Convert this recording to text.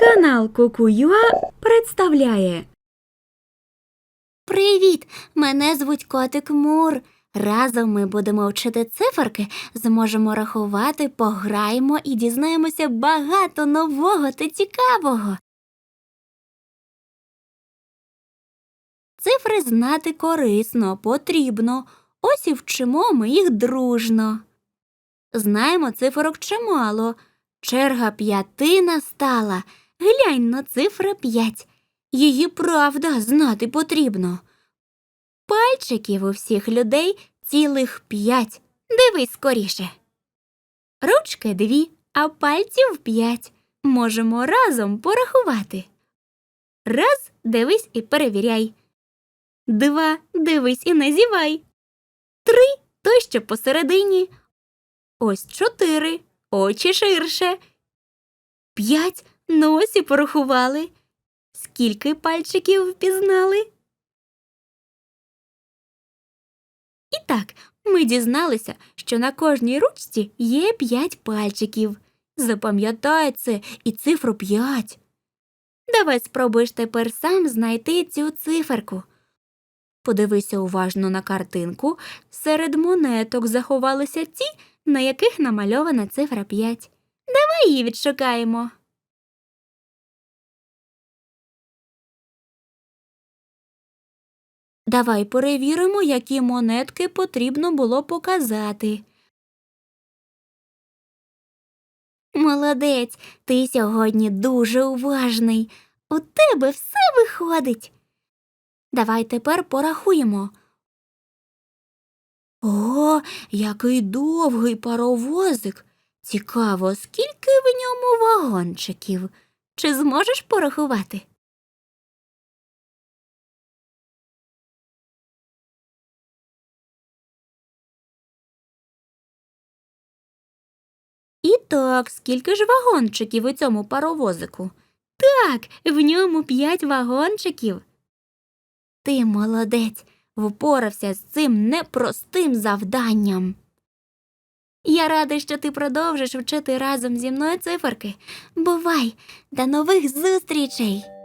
Канал Кукуюа представляє Привіт! Мене звуть Котик Мур. Разом ми будемо вчити циферки, зможемо рахувати, пограємо і дізнаємося багато нового та цікавого. Цифри знати корисно, потрібно. Ось і вчимо ми їх дружно. Знаємо цифрок чимало. Черга п'яти настала. Глянь на цифра п'ять. Її правда знати потрібно. Пальчиків у всіх людей цілих п'ять. Дивись скоріше. Ручки дві, а пальців п'ять. Можемо разом порахувати. Раз дивись і перевіряй. Два дивись і не зівай. Три той, що посередині. Ось чотири. Очі ширше. П'ять носі порахували. Скільки пальчиків впізнали? І так, ми дізналися, що на кожній ручці є п'ять пальчиків. Запам'ятай це і цифру п'ять. Давай спробуєш тепер сам знайти цю циферку. Подивися уважно на картинку. Серед монеток заховалися ті, на яких намальована цифра 5. Давай її відшукаємо. Давай перевіримо, які монетки потрібно було показати. Молодець, ти сьогодні дуже уважний. У тебе все виходить. Давай тепер порахуємо. О, який довгий паровозик. Цікаво, скільки в ньому вагончиків. Чи зможеш порахувати? І так, скільки ж вагончиків у цьому паровозику? Так, в ньому п'ять вагончиків. Ти молодець, впорався з цим непростим завданням. Я радий, що ти продовжиш вчити разом зі мною циферки. Бувай, до нових зустрічей!